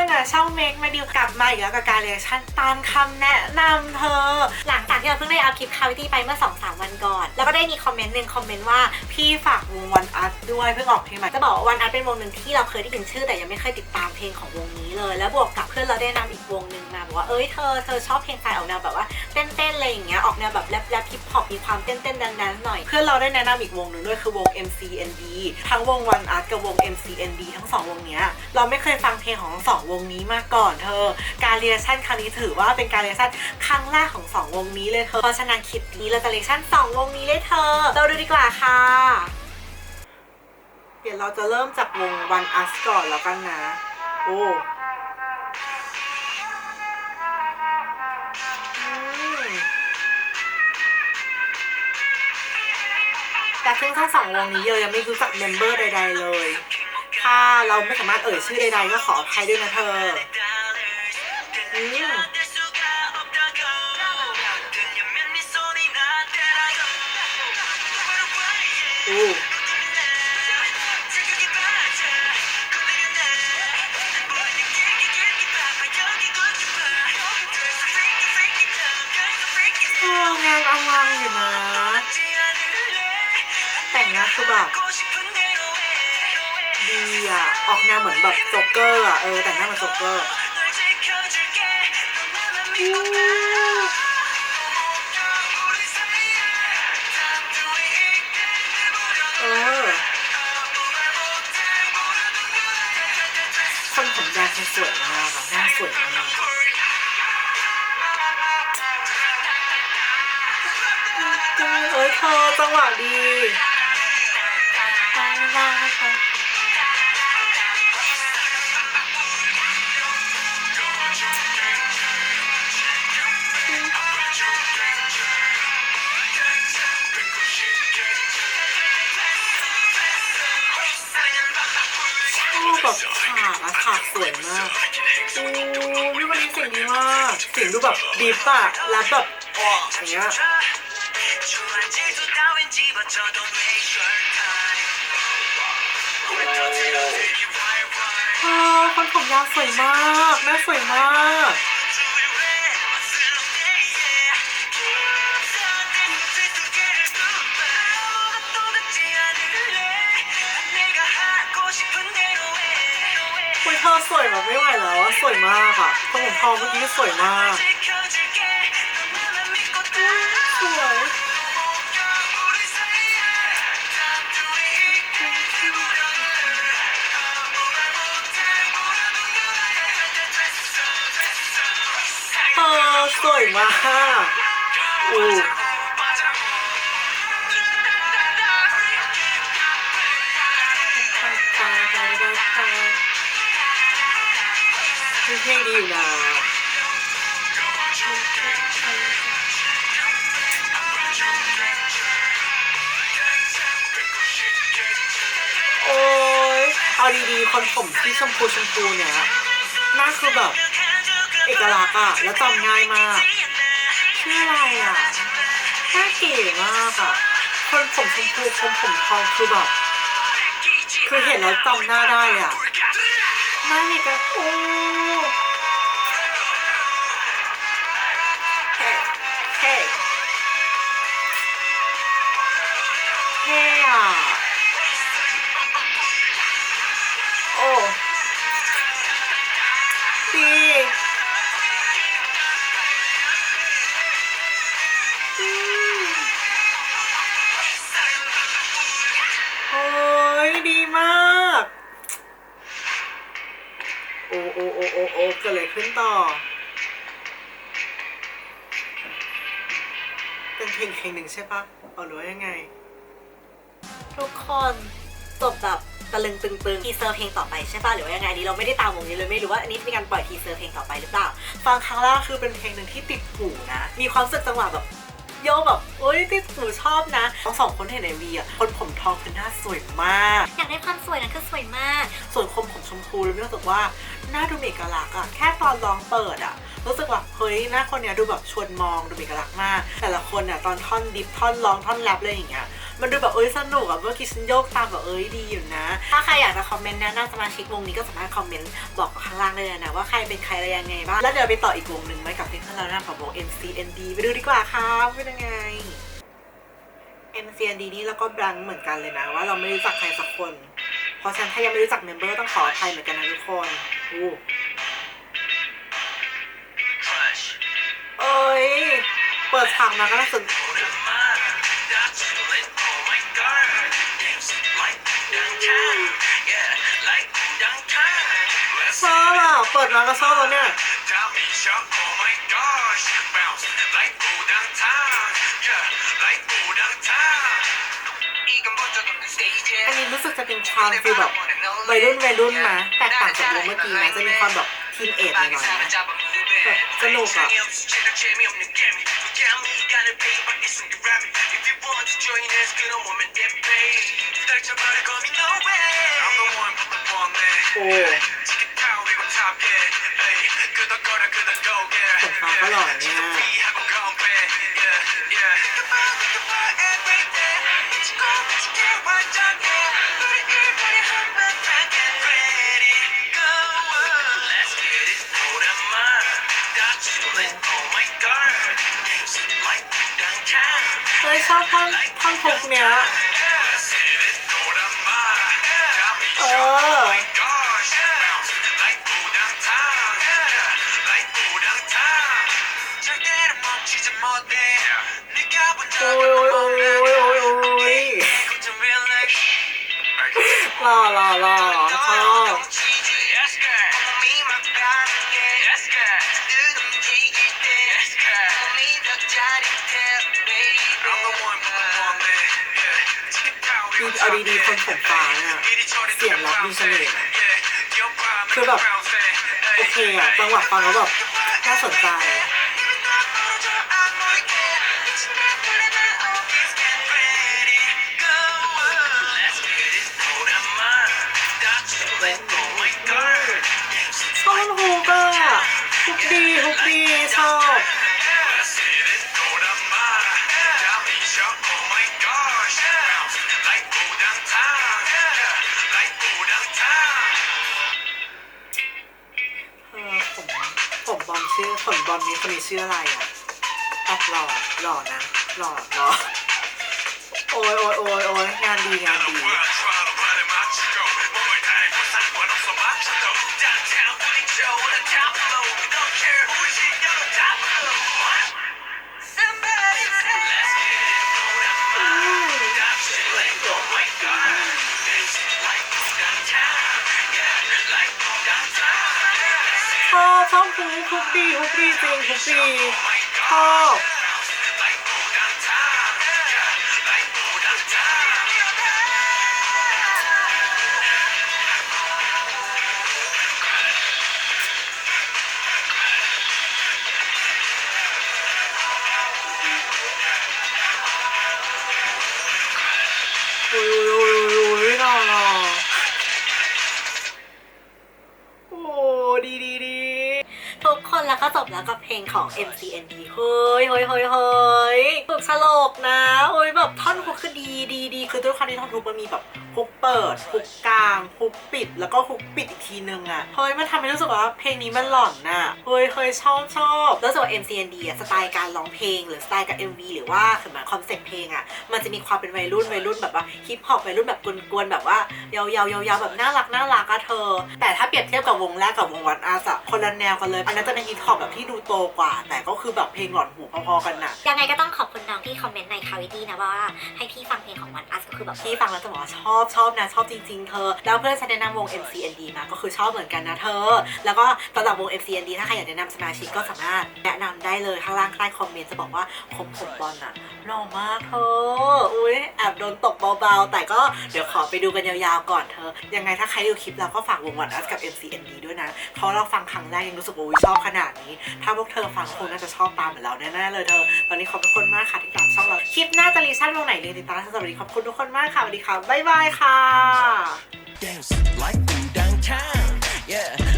คนอะช่องเมกมาดิวกลับมาอีกแล้วกับการเรียชันตามคำแนะนำเธอ หลังจากที่เราเพิ่งได้อัพคลิปคาวิตี้ไปเมื่อ 2-3 วันก่อน แล้วก็ได้มีคอมเมนต์หนึ่งคอมเมนต์ว่าพี่ฝากวงวันอัพด้วยเพิ่งออกเพลงใหม่จะบอกว่าวันอัพเป็นวงหนึ่งที่เราเคยได้ยินชื่อแต่ยังไม่เคยติดตามเพลงของวงนี้เลย แล้วบวกก เราได้นำอีกวงหนึ่งมาบอกว่าเอ้ยเธอเธอชอบเพลงสายออกแนวแบบว่าเต้นๆอะไรอย่างเงี้ยออกแนวแบบแรปแรปฮิปฮอปมีความเต้นๆดันๆหน่อยเพื่อนเราได้แนะนำอีกวงหนึ่งด้วยคือวง MCND ทั้งวงวันอัพกับวง MCND ทั้งสองวงเนี้ยเราไม่เคยฟังเพลงของสองวงนี้มาก่อนเธอ การเรียชั่นครั้งนี้ถือว่าเป็นการเรียชั่นครั้งแรกของสองวงนี้เลยเธอเพราะฉะนั้นคลิปนี้เราจะเรียชั่นสองวงนี้เลยเธอ เราดูดีกว่าค่ะเดี๋ยวเราจะเริ่มจากวง One Us ก่อนแล้วกันนะ โอ้ แต่ซึ่งทั้งสองวงนี้เยยังไม่รู้จักเมมเบอร์ใด ๆ เลย ถ้าเราไม่สามารถเอ่ยชื่อใดๆก็ขออภัยด้วยนะเธออืมอู้เอองานอลังอยู่นะแต่งห น้าคือแบบดีอะ ออกแนวเหมือนแบบโจ๊กเกอร์อะ เออ แต่งหน้าเหมือนโจ๊กเกอร์เออ คนผมแดงคือสวยมากหน้าสวยมากเอ้ยเธอจังหวะดี ชอบแบบฉากอะฉากสวยมากโอ้นี่วันนี้เสียงดีมากเสียงดูแบบดีปอะแล้วแบบอ๋ออย่างเงี้ย คนผมยาวสวยมากแม่สวยมากคุยเธอสวยแบบไม่ไหวแล้วอะสวยมากอะคนผมทองเมื่อกี้สวยมากสวย ออสวยมากอู้เพลงดีอยู่นะโอ้ยเอาดีๆคนผมที่ชมพูชมพูเนี่ยน้าคือแบบ เอกลักษณ์อะแล้วจำง่ายมากชื่ออะไรอะน้าเก๋มากอะคนผมชมพูคนผมทองคือแบบคือเห็นแล้วจำหน้าได้อะหน้าเอกลักษณ์โอ้เท่เท่เท่อะ โอ้เกิดอะไรขึ้นต่อ เป็นเพลงเพลงหนึ่งใช่ปะเอาหรือว่ายังไง ทุกคนจบแบบตะลึงตึงตึงทีเซอร์เพลงต่อไปใช่ป่ะหรือว่ายังไงดีเราไม่ได้ตามวงนี้เลยไม่รู้ว่าอันนี้มีการปล่อยทีเซอร์เพลงต่อไปหรือเปล่าฟังครั้งแรกคือเป็นเพลงหนึ่งที่ติดหูนะ มีความสึกจังหวะแบบ โยกแบบโอ้ยติดหูชอบนะทั้งสองคนที่เห็นในวีอะคนผมทองคือหน้าสวยมาก อยากได้ความสวยนะคือสวยมาก ส่วนคนผมชมพูเลยไม่รู้สึกว่าหน้าดูมีเอกลักษณ์อะแค่ตอนร้องเปิดอะรู้สึกว่าเฮ้ยหน้าคนเนี้ยดูแบบชวนมองดูมีเอกลักษณ์มาก แต่ละคนเนี่ยตอนท่อนดิฟท่อนร้องท่อนแรปอะไรอย่างเงี้ย มันดูแบบเอ้ยสนุกอะเมื่อกี้ฉันโยกตามแบบเอ้ยดีอยู่นะ ถ้าใครอยากจะคอมเมนต์แนะนำสมาชิกวงนี้ก็สามารถคอมเมนต์บอกข้างล่างได้เลยนะ ว่าใครเป็นใครอะไรยังไงบ้าง แล้วเดี๋ยวไปต่ออีกวงหนึ่งไหมกับเพลงข้างล่างของวง NCND ไปดูดีกว่าครับเป็นยังไง NCND นี่แล้วก็บลังเหมือนกันเลยนะ ว่าเราไม่รู้จักใครสักคน เพราะฉะนันถ้ายังไม่รู้จักเมมเบอร์ต้องขออภัยเหมือนกันนะทุกคนอู้เอ้ย เปิดฉากมาก็น่าส นชอบอะเปิดมาก็ชอบแล้วเนี่ย อันนี้รู้สึกจะเป็นความฟีลแบบวัยรุ่นวัยรุ่นนะแตกต่างจากวงเมื่อกี้นะจะมีความแบบทีนเอจหน่อยๆนะ แบบสนุกอะโอ้ผลฟ้าก็หล่อเนี่ย ท่อนท่อนทุกเนี้ย เอาดีๆคนผมฟ้าเนี่ยเสียงแรปมีเสน่ห์นะคือแบบโอเคอะจังหวะฟังแล้วแบบน่าสนใจชอบฮุกอะฮุกดีฮุกดีชอบ ลชื่อผมบอลนี้คนนี้ชื่ออะไรอะแอบหล่อหล่อนะหล่อหล่อโอ้ยโอ้ยโอ้ยโอ้ยงานดีงานดี ชอบชอบฮุกฮุก ก็จบแล้วกับเพลงของ MCND เฮ้ยเฮ้ยเฮ้ยเฮ้ยฝึกฉลกนะโอ้ยแบบท่อนฮุกคือดีดีดีคือด้วยความที่ท่อนฮุกมันมีแบบฮุกเปิดฮุกกลางฮุกปิด แล้วก็ฮุกปิดอีกทีนึงอะเฮ้ยมันทำให้รู้สึกว่าเพลงนี้มันหล่อนน่ะเฮ้ยเฮ้ยชอบชอบแล้วส่วน MCND อะสไตล์การร้องเพลงหรือสไตล์กับ MV หรือว่าคือมาคอนเซ็ปต์เพลงอะมันจะมีความเป็นวัยรุ่นวัยรุ่นแบบว่าฮิปฮอปวัยรุ่นแบบกวนๆแบบว่ายาวๆยาวๆแบบน่ารักน่ารักอะเธอ แต่ถ้าเปรียบเทียบกับวงแรกกับวงวันอาร์อะคนละแนวกันเลยอันนั้นจะเป็นฮิปฮอปแบบที่ดูโตกว่า แต่ก็คือแบบเพลงหลอนหูพอๆกันน่ะ ยังไงก็ต้องขอบคุณน้องที่คอมเมนต์ในคาวิตี้นะว่าให้พี่ฟังเพลงของวันอัสก็คือแบบที่ฟังแล้วจะบอกว่าชอบชอบนะ ชอบจริง ๆ เธอ แล้วเพื่อนฉันแนะนำวง MCND มาก็คือชอบเหมือนกันนะเธอ แล้วก็สำหรับวง MCND ถ้าใครอยากแนะนำสมาชิกก็สามารถแนะนำได้เลยข้างล่างใต้คอมเมนต์จะบอกว่าผมผมบอลอะหล่อมากเธออุ้ยแอบโดนตกเบาๆ แต่ก็เดี๋ยวขอไปดูกันยาวๆก่อนเธอ ยังไงถ้าใครดูคลิปเราก็ฝากวงวันอัสกับ MCND ด้วยนะเพราะเราฟังครั้งแรกยังรู้สึกว่าอุ๊ยชอบขนาดนี้ ถ้าพวกเธอฟังคงน่าจะชอบตามเหมือนเราแน่ๆเลยเธอ ตอนนี้ขอบคุณมากค่ะที่ติดตามช่องเรา คลิปหน้าจะรีชั่นลงไหนเลยติดตามสวัสดีขอบคุณทุกคนมากค่ะสวัสดีค่ะบ๊ายบายค่ะ dance like we downtown. Yeah,